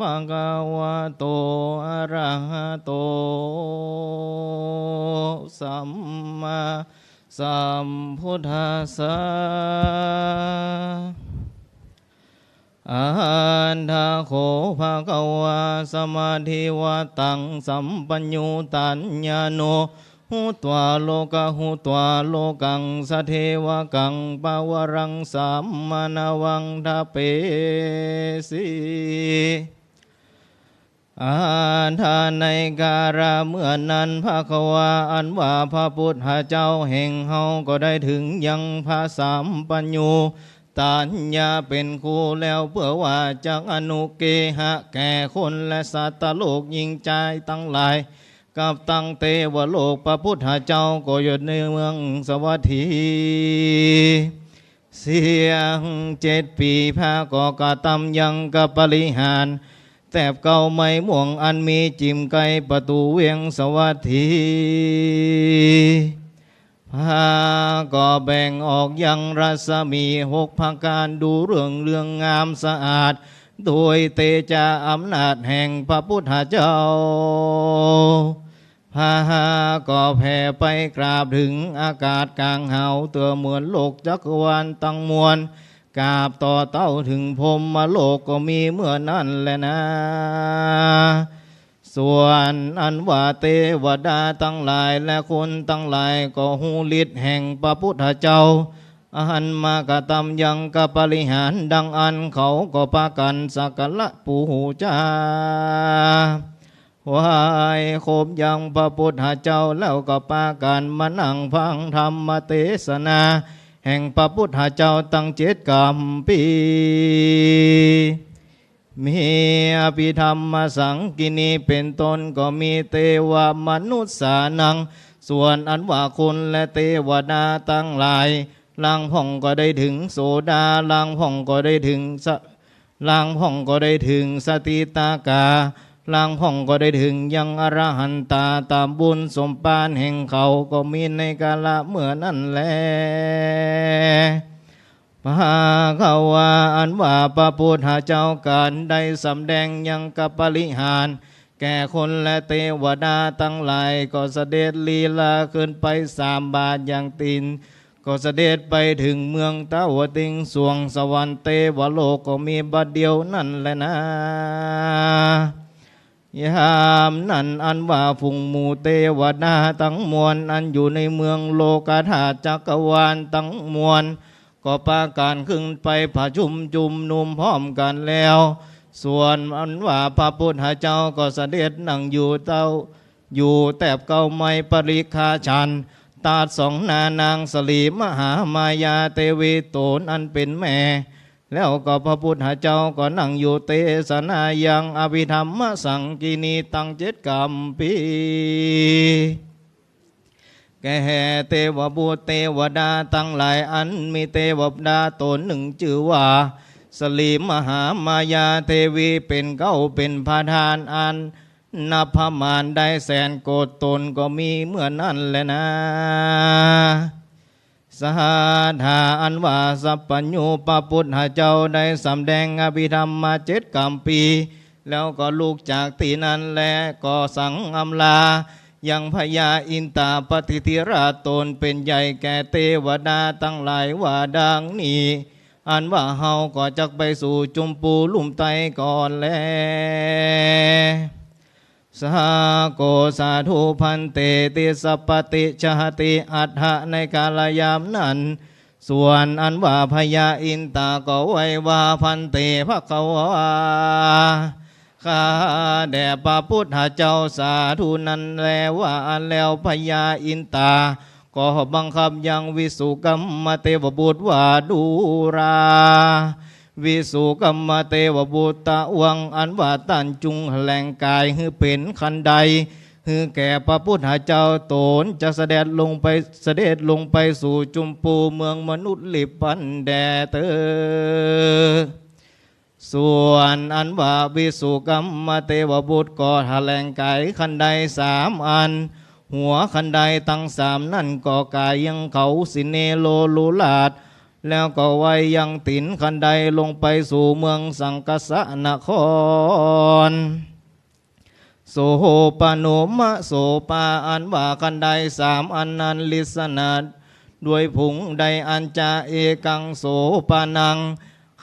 ภะคะวะโตอะระหะโตสัมมาสัมพุทธัสสะอาหันทาโขภะคะวาสมาธิวะตังสัมปัญญูตัญญาโนหูตวาโลกะหูตวาโลกังสเทวกังปะวรังสัมมานาวังทาเปสี อาทานในการะเมื่อนั้นภะควาอันว่าพระพุทธเจ้าแห่งเฮาก็ได้ถึงยังพระสามปัญญูตัญญาเป็นครูแล้วเพื่อว่าจากอนุเกหะแก่คนและสัตว์โลกยิงใจตั้งหลาย กับตั้งเตวโลกพระพุทธเจ้าก็อยู่ในเมืองสวัสดีเสียงเจ็ดปีพาก็กระตำยังกับปริหาร แตบเก่าไม่ม่วงอันมีจิมไกประตูเวียงสวัสดีพาก็แบ่งออกยังรัศมีหกภาการดูเรื่องเรื่องงามสะอาด โดยเตจาอำนาจแห่งพระพุทธเจ้าพาก็แผ่ไปกราบถึงอากาศกลางเหาเตัวเหมือนโลกจักรวาลตั้งมวล กาบต่อเต้าถึงพรหมโลกก็มีเมื่อนั้นแหละนะ ส่วนอันว่าเทวดาทั้งหลายและคนทั้งหลายก็หูฤทธิ์แห่งพระพุทธเจ้าอันมากระตำยังกปริหารดังอันเขาก็ปากันสักการะปูหูจาวายโคมยังพระพุทธเจ้าแล้วก็ปากันมานั่งฟังธรรมเทศนา แห่งพระพุทธเจ้าตั้งเจ็ดกรรมปีมีอภิธรรมสังกินีเป็นต้นก็มีเทวมนุษย์สานัง ส่วนอันว่าคุณและเทวดาตั้งหลายลางพ่องก็ได้ถึงโสดาลางพ่องก็ได้ถึงสลางพ่องก็ได้ถึงสติตากา ลางพ่องก็ได้ถึงยังอรหันตาตามบุญสมปานแห่งเขาก็มีในกาละเมื่อนั้นแลพาเขาว่าอันว่าพระพุทธเจ้าการได้สำแดงยังกับปริหารแก่คนและเทวดาทั้งหลายก็เสด็จลีลาขึ้นไปสามบาทอย่างติน ก็เสด็จไปถึงเมืองตาวติงสวงสวรรค์เทวโลกก็มีบัดเดียวนั่นแหละนะ ยามนั้นอันว่าฟุงมูเทวดาทั้งมวล อันอยู่ในเมืองโลกาธาจักรวาลทั้งมวล ก็ปาการขึ้นไปผาชุมจุมนุมพร้อมกันแล้ว ส่วนอันว่าพระพุทธเจ้าก็เสด็จนั่งอยู่เต้า อยู่แตบเก่าไม้ปริคาชัน ตาสองนานางสลีมหามายาเทวีโตนอันเป็นแม่ แล้วก็พระพุทธเจ้าก็นั่งอยู่เตสนายังอภิธรรมสังกินีตั้งเจ็ดกรรมปีแก่เทวบุตรเทวดาทั้งหลายอันมีเทวดาตนหนึ่งชื่อว่าสลีมหามายาเทวีเป็นเก้าเป็นพาทานอันนับพมานได้แสนโกดตนก็มีเมื่อนั้นแหละนะ สหธาอันว่าสัพพัญญูปพุทธเจ้าได้สำแดงอภิธรรมมาเจ็ดกรรมปี แล้วก็ลูกจากที่นั้นแลก็สังอำลา ยังพญาอินตาปฏิทิราตนเป็นใหญ่แก่เทวดาตั้งหลายว่าดังนี้อันว่าเฮาก็จักไปสู่จุมปูลุ่มไตก่อนแล สหโกสาธุพันเตติสปติชหติอัฏฐะในกาลยามนั้น ส่วนอันว่าพญาอินตาก็ไว้ว่าพันเตพระเขาวาข้าแด่พระพุทธเจ้าสาธุนั้นแลว่าอันแล้วพญาอินตา ก็บังคับยังวิสุกรรมเทวบุตรว่าดูรา วิสุกรรมเทวบุตรวังอันว่าตันจุงแหลงกายฮือเป็นคันใดฮือแก่พระพุทธเจ้าโตนจะเสด็จลงไปเสด็จลงไปสู่จุมปูเมืองมนุษย์ลิปันแดเตอส่วนอันว่าวิสุกรรมเทวบุตรก็แถลงกายคันใดสามอันหัวคันใดตั้งสามนั่นก็กายยังเขาสิเนโลลุลาด แล้วก็ไว้ยังตินคันใดลงไปสู่เมืองสังกสะนคร โสปโนมะโสปาอันว่ากันใดสามอันนันลิสนาดด้วยผงใดอันจาเอกังโสปานัง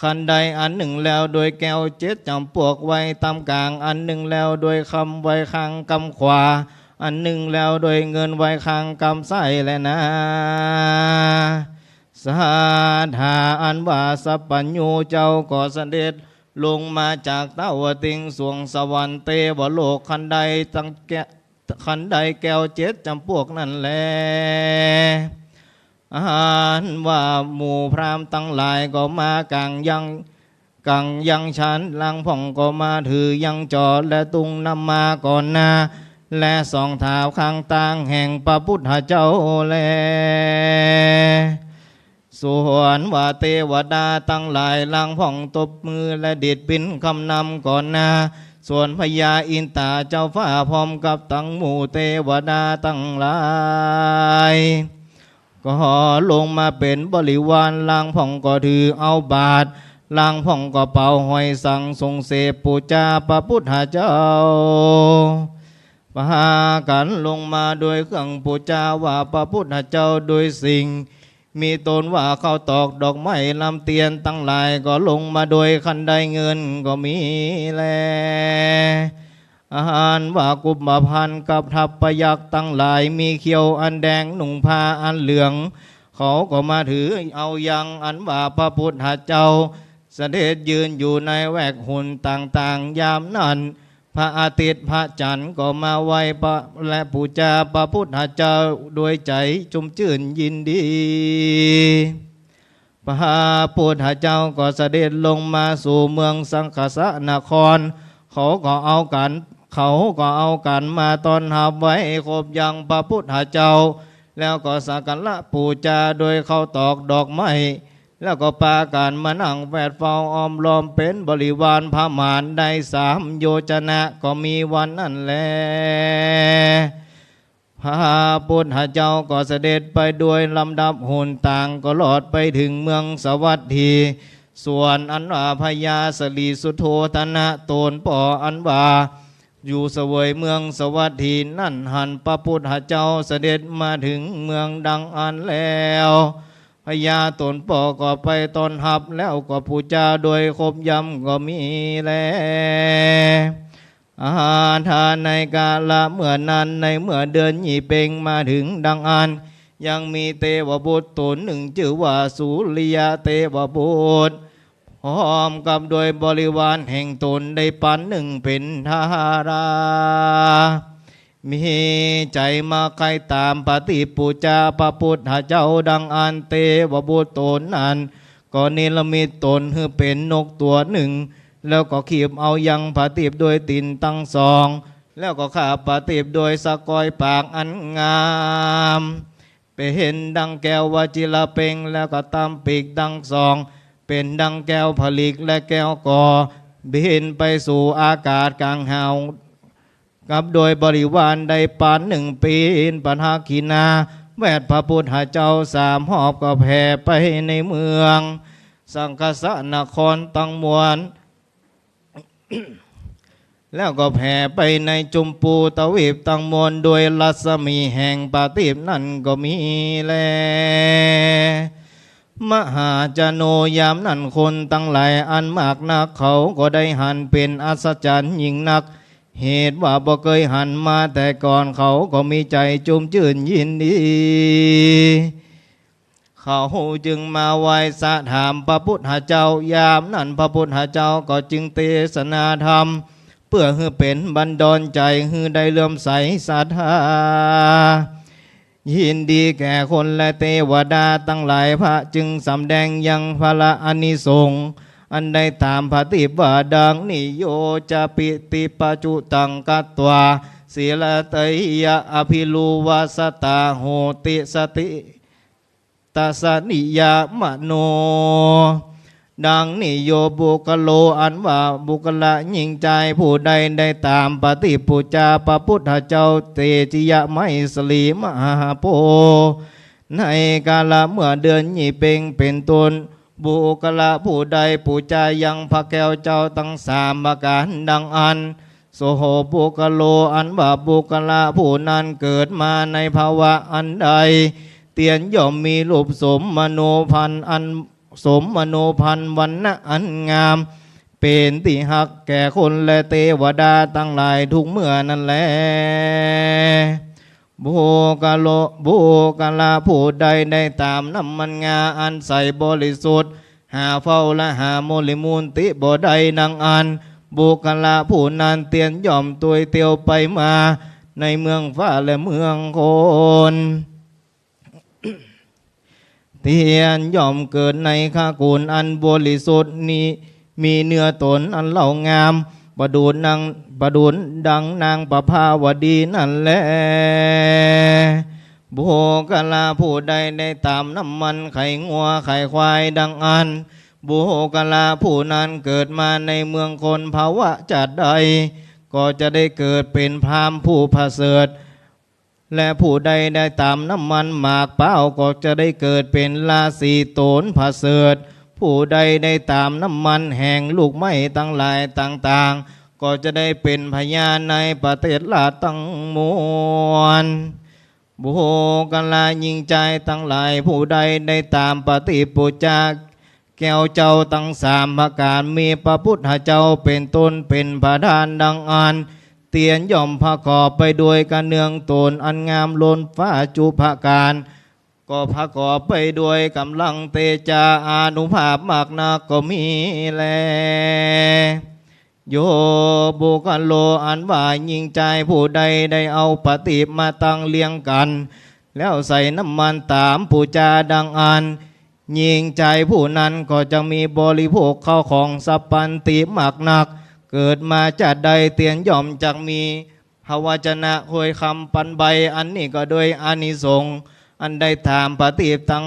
คันใดอันหนึ่งแล้วโดยแก้วเจ็ดจำปวกไว้ตามกลางอันหนึ่งแล้วโดยคำไว้ข้างกำขวา อันหนึ่งแล้วโดยเงินไว้ข้างกำไส้แลยนะ สาธาอันว่าสัพปัญญูเจ้าก็เสด็จลงมาจากเต้าวติงสวงสวรรค์เตวโลกคันใดตั้งแกคันใดแก้วเจ็ดจำพวกนั่นแลอาหารว่าหมู่พรามตั้งหลายก็มากางยังกังยังฉันลังผ่องก็มาถือยังจอดและตุงนำมาก่อนหนา และสองเท้าข้างต่างแห่งพระพุทธเจ้าแล ส่วนว่าเทวดาตั้งหลายลังผ่องตบมือและเด็ดบินคำนำก่อนหนาส่วนพญาอินตาเจ้าฟ้าพร้อมกับตั้งหมู่เทวดาตั้งหลาย ก็ลงมาเป็นบริวารลางผ่องก็ถือเอาบาทลางผ่องก็เป่าหอยสั่งทรงเสพปูจาพระพุทธเจ้าปหากันลงมาโดยเครื่องปูจาว่าพระพุทธเจ้าโดยสิ่ง มีตนว่าเข้าตอกดอกไม้ลำเตียนตั้งหลายก็ลงมาโดยคันใดเงินก็มีแลอาหารว่ากุมภพันกับทัพพยักตั้งหลาย มีเขียวอันแดงหนุ่งผ้าอันเหลือง เขาก็มาถือเอายังอันว่าพระพุทธเจ้า เสด็จยืนอยู่ในแวกหุ่นต่างๆ ยามนั้น พระอาทิตย์พระจันทร์ก็มาไหวพระและปูจาพระพุทธเจ้าด้วยใจจุมชื่นยินดีพระพุทธเจ้าก็เสด็จลงมาสู่เมืองสังคสะนคร เขาก็เอากันเขาก็เอากันมาตอนหับไว้ครบยังพระพุทธเจ้า แล้วก็สักการะปูจาโดยเขาตอกดอกไม้ แล้วก็ปาการมานั่งแวดเฝ้าอ้อมล้อมเป็นบริวารพระมารได้สามโยชนะก็มีวันนั่นแลพระพุทธเจ้าก็เสด็จไปด้วยลำดับหุนต่างก็หลอดไปถึงเมืองสวัสดีส่วนอันว่าพญาสลีสุโธธนะโตนป่ออันว่าอยู่เสวยเมืองสวัสดีนั่นหันพระพุทธเจ้าเสด็จมาถึงเมืองดังอันแล้ว พญาตนป่อก็ไปตอนหับ แล้วก็ปูจาโดยคบยำก็มีแลอาหารทานในกาละเมื่อนั้นในเมื่อเดือนหยีเปงมาถึงดังอัน ยังมีเทวบุตรตนหนึ่งชื่อว่าสุริยะเทวบุตรพร้อมกับโดยบริวารแห่งตนได้ปันหนึ่งเป็นทารา มีใจมาใครตามปฏิปูจาพระพุทธเจ้าดังอันเทวบุตรตนนั้นก็เนรมิตตนให้เป็นนกตัวหนึ่ง แล้วก็ขีบเอายังผาตีบโดยตินตั้งสอง แล้วก็ข้าบผาตีบโดยสะกอยปากอันงามไปเป็นดังแก้ววจิละเปงแล้วก็ตามปีกดังสอง เป็นดังแก้วผลิกและแก้วกอบินไปสู่อากาศกลางหาว กับโดยบริวารได้ปานหนึ่งปีนปัญหาขีนา แวดพระพุทธเจ้าสามหอบก็แผ่ไปในเมือง สังคสนครตังมวลแล้วก็แผ่ไปในจุมปูตะวีบตังมวลโดยรัศมีแห่งปาติบนั่นก็มีแล มหาจโนยามนั่นคนตั้งหลายอันมากนักเขาก็ได้หันเป็นอัศจรรย์ยิ่งนัก เหตุว่าบ่เคยหันมาแต่ก่อนเขาก็มีใจจุมชื่นยินดีเขาจึงมาไหว้สะถามพระพุทธเจ้ายามนั้นพระพุทธเจ้าก็จึงเทศนาธรรม เพื่อให้เป็นบันดาลใจให้ได้เลื่อมใสศรัทธายินดีแก่คนและเทวดาตั้งหลายพระจึงสำแดงยังพระอานิสงส์ อันใดตามปฏิบัติดังนิโยจะปิติปจจุตังกัตวาศีลเตยะอภิลูวาสตาโหติสติตัสนิยามโน ดังนิโยบุคโลอันว่าบุคละยิงใจผู้ใดได้ตามปฏิปูจาพระพุทธเจ้าเตจิยะไมสลีมหาโพในกาละเมื่อเดือนหยี่เปงเป็นต้น บุกละผู้ใดผู้ใจยังพระแก้วเจ้าตั้งสามประการดังอันโสโหบุกโลอันว่าบุกละผู้นั้นเกิดมาในภาวะอันใด เตียนย่อมมีรูปสมมโนพันอันสมมโนพันวันนะอันงาม เป็นที่หักแก่คนและเทวดาตั้งหลายทุกเมื่อนั่นแหละ บุกะโลบุกะลาผู้ใดได้ตามน้ำมันงาอันใสบริสุทธิ์ หาเฝ้าและหาโมลิมูลติบ่ใดนางอันบุกะลาผู้นันเตียนย่อมตัวเตียวไปมา ในเมืองฟ้าและเมืองคนเทียนย่อมเกิดในข้ากุลอันบริสุทธิ์นี้มีเนื้อตนอันเหล่างาม ประดูนนางประดูนดังนางประภาวดีนั่นแหละโบกลาผู้ใดได้ตามน้ำมันไข่งัวไข่ควายดังอันโบกลาผู้นั้นเกิดมาในเมืองคนภาวะจัดใด ก็จะได้เกิดเป็นพรามผู้ประเสริฐและผู้ใดได้ตามน้ำมันหมากเป้าก็จะได้เกิดเป็นราศีโตนผาเสริฐ ผู้ใดได้ตามน้ำมันแห่งลูกไม้ตั้งหลายต่างๆ ก็จะได้เป็นพญานในประเทศลาตั้งมวลบุกันลายิงใจตั้งหลาย ผู้ใดได้ตามปฏิปุจจาแก้วเจ้าตั้งสามประการมีพระพุทธเจ้าเป็นต้นเป็นประธานดังอันเตียนย่อมพระกอบไปด้วยกันเนืองตนอันงามล้นฟ้าจุภาการ ก็พระกอบไปด้วยกำลังเตจาอานุภาพมากนักก็มีแล โยบุกันโลอันว่ายิงใจผู้ใดได้เอาปฏิมาตั้งเลี้ยงกัน แล้วใส่น้ำมันตามผู้จาดังอัน ยิงใจผู้นั้นก็จะมีบริโภคเข้าของสัพพันติมากนัก เกิดมาจากใดเตียนย่อมจักมีภาวจนะคอยคำปันใบอันนี้ก็โดยอานิสงส์ อันได้ถามปฏิบตั้ง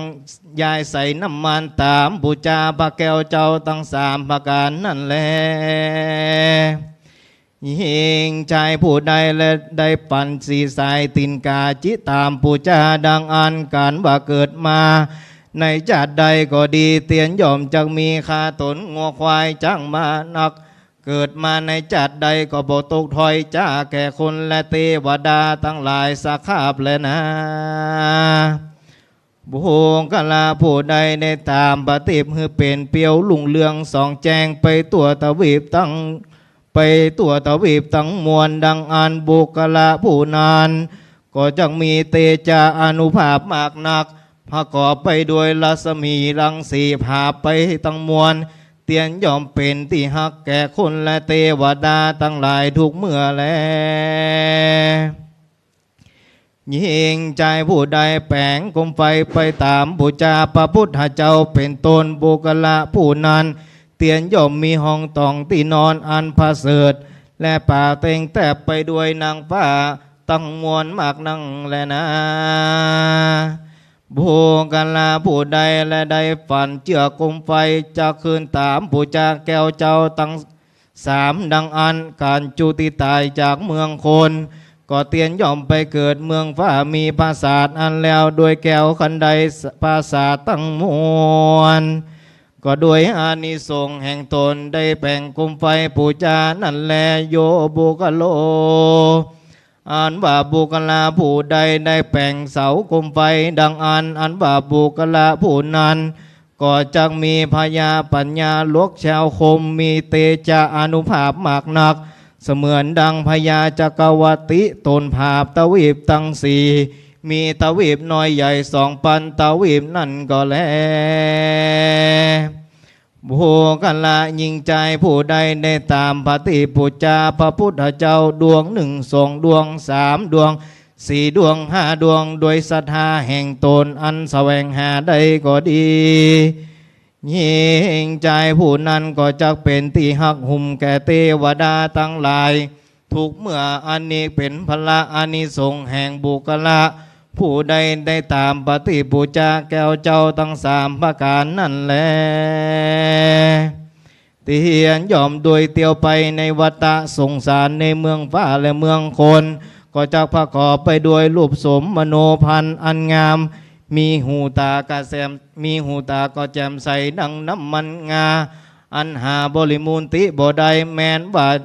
ยายใส่น้ำมันตามบูชาพระแก้วเจ้าตั้งสามประการนั่นแหละยิงใจผู้ใดและได้ปั่นสีสายตินกาจิตามปูจาดังอันการว่าเกิดมา ในจัดใดก็ดีเตียนยอมจักมีคาตนงัวควายจ้างมานัก เกิดมาในจัดใดก็บ่ตกถอยจ้าแก่คนและเทวดาทั้งหลายสักขาบเลยนะบุงกลาผู้ใดในตามปฏิบคือเป็นเปียวลุงเรืองสองแจงไปตัวตะวีบตั้งไปตัวตะวีบตั้งมวลดังอันบุกละผู้นาน ก็จังมีเตจาอนุภาพมากนักประกอบไปด้วยรัศมีรังสีภาพไปตั้งมวล ตียนย่อมเป็นที่หักแก่คนและเทวดาตั้งหลายทุกเมื่อแลยิงใจผู้ใดแปงกลมไฟไปตามบูชาพระพุทธเจ้าเป็นตนบุกละผู้นั้น เตียนย่อมมีห้องตองที่นอนอันพระเสริฐและป่าเต็งแตบไปด้วยนางฟ้าตั้งมวลมากนั่งแลนะ บูกันลาผู้ใดและใดฝันเจือกลมไฟจะคืนตามบูชาแก้วเจ้าตั้งสามดังอันการจุติตายจากเมืองคน ก็เตียนย่อมไปเกิดเมืองฟ้ามีปราสาทอันแล้วโดยแก้วคันใดปราสาทตั้งมวลก็ด้วยอานิสงส์แห่งตนได้แป่งกุมไฟปูจานั่นแลโยบุกโล อันว่าบุกลาผู้ใดได้แป่งเสากุมไฟดังอัน อันว่าบุกลาผู้นั้นก็จักมีพญาปัญญาลวกชาวคมมีเตจาอนุภาพมากนัก เสมือนดังพญาจักรวติตนภาพตวีบตั้งสีมีตวีบน้อยใหญ่สองปันตวีบนั่นก็แล ผู้กันละยิงใจผู้ใดได้ตามปฏิปุจจาพระพุทธเจ้าดวงหนึ่งสองดวงสามดวงสี่ดวงห้าดวงโดยศรัทธาแห่งตนอันแสวงหาได้ก็ดียิงใจผู้นั้นก็จะเป็นที่หักหุ่มแก่เทวดาตั้งหลาย ทุกเมื่ออันนี้เป็นพละอานิสงส์แห่งบุคละ ผู้ใดได้ตามปฏิบูชาแก้วเจ้าทั้งสามประการนั่นแหละเตียนยอมโดยเตียวไปในวัฏสงสารในเมืองฟ้าและเมืองคน ก็จะประกอบไปด้วยรูปสมมโนพันธ์อันงาม มีหูตากระแซมมีหูตาก็แจ่มใสดังน้ำมันงา อันหาบริมูลติบ่ได้แมนบาด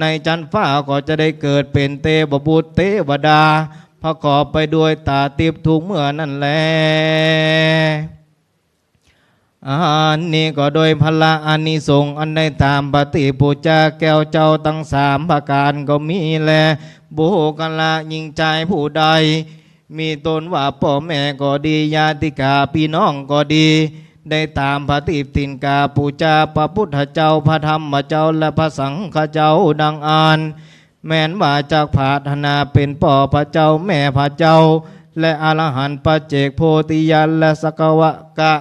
ในจันฟ้าก็จะได้เกิดเป็นเตบบุตรเตวดา ประกอบไปด้วยตาติบทุกเมื่อนั่นแหละอันนี้ก็โดยพละอานิสงส์อันได้ตามปฏิปูจาแก้วเจ้าตั้งสามประการก็มีแลบุกละยิงใจผู้ใด มีตนว่าพ่อแม่ก็ดีญาติกาพี่น้องก็ดี ได้ตามปฏิตินกาปูจาพระพุทธเจ้าพระธรรมเจ้าและพระสังฆเจ้าดังอ่าน แม้นว่าจากผาธนาเป็นป่อพระเจ้าแม่พระเจ้า และอรหันต์ปัจเจกโพธิยันและสกวะกะ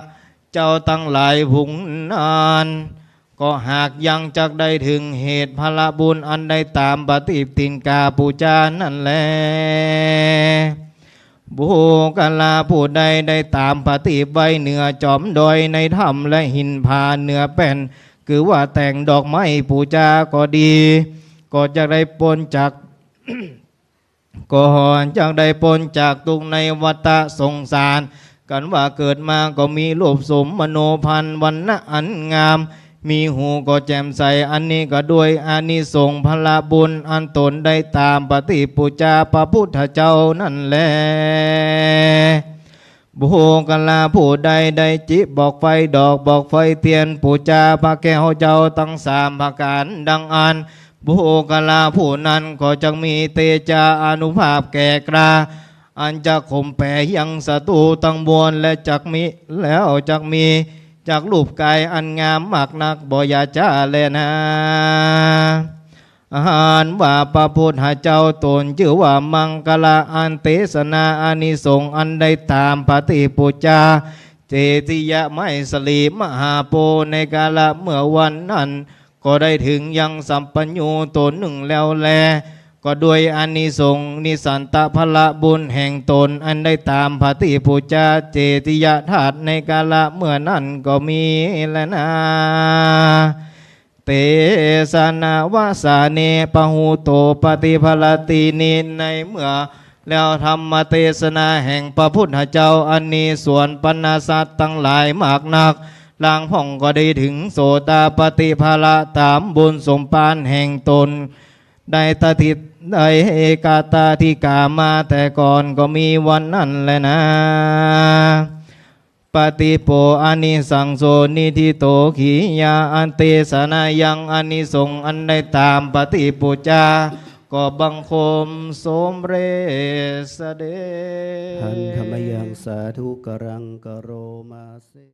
เจ้าตั้งหลายผุงนานก็หากยังจักได้ถึงเหตุพละบุญอันได้ตามปฏิตินกาปูจานั่นแลบุกลาผู้ใดได้ตามปฏิไว้เหนือจอมดอยในถ้ำและหินผาเหนือแป้นคือว่าแต่งดอกไม้ปูจาก็ดี ก็จะได้ปนจากก่อนจากได้ปนจากตุกในวัฏสงสาร กันว่าเกิดมาก็มีรูปสมมโนพันวันนะอันงาม มีหูก็แจ่มใสอันนี้ก็ด้วยอานิสงส์พละบุญอันตนได้ตามปฏิปูจาพระพุทธเจ้านั่นแหละบุกลาผู้ใดได้จิบอกไฟดอกบอกไฟเทียนปูจาพระแก้วเจ้าตั้งสามประการดังอัน บุกลาผู้นั้นก็จะมีเตจาอนุภาพแก่กล้าอันจะข่มแผ่ยังศัตรูตั้งบวนและจักมีแล้วจักมีจากรูปกายอันงามมากนักบ่อยาจ้าเลยนะอาหารว่าพระพุทธเจ้าตนชื่อว่ามังกลาอันเตสนาอานิสงอันได้ตามปฏิปุจจาเจติยะไม่สลีมหาโปในกาละเมื่อวันนั้น ก็ได้ถึงยังสัมปัญญูตนหนึ่งแล้วแล ก็ด้วยอานิสงส์นิสันตะพละบุญแห่งตนอันได้ตามปฏิปูจาเจติยธาตุในกาละเมื่อนั้นก็มีแล้วนะเตสนาวาสาเนปหูโตปฏิภลตินในเมื่อแล้วธรรมเทศนาแห่งพระพุทธเจ้าอันนี้ส่วนปณสัตว์ตั้งหลายมากนัก ลางพ่องก็ได้ถึงโสตาปฏิภาละตามบุญสมปานแห่งตนได้ตติดได้เอกาตาธิกามาแต่ก่อนก็มีวันนั้นแหละนะปฏิโปอานิสังโสนิธิโตขียาอันเตสนายังอานิสงอันได้ตามปฏิปุจจาก็บังคมสมเรสเดหันธรรมยังสาธุกรังกโรมาเส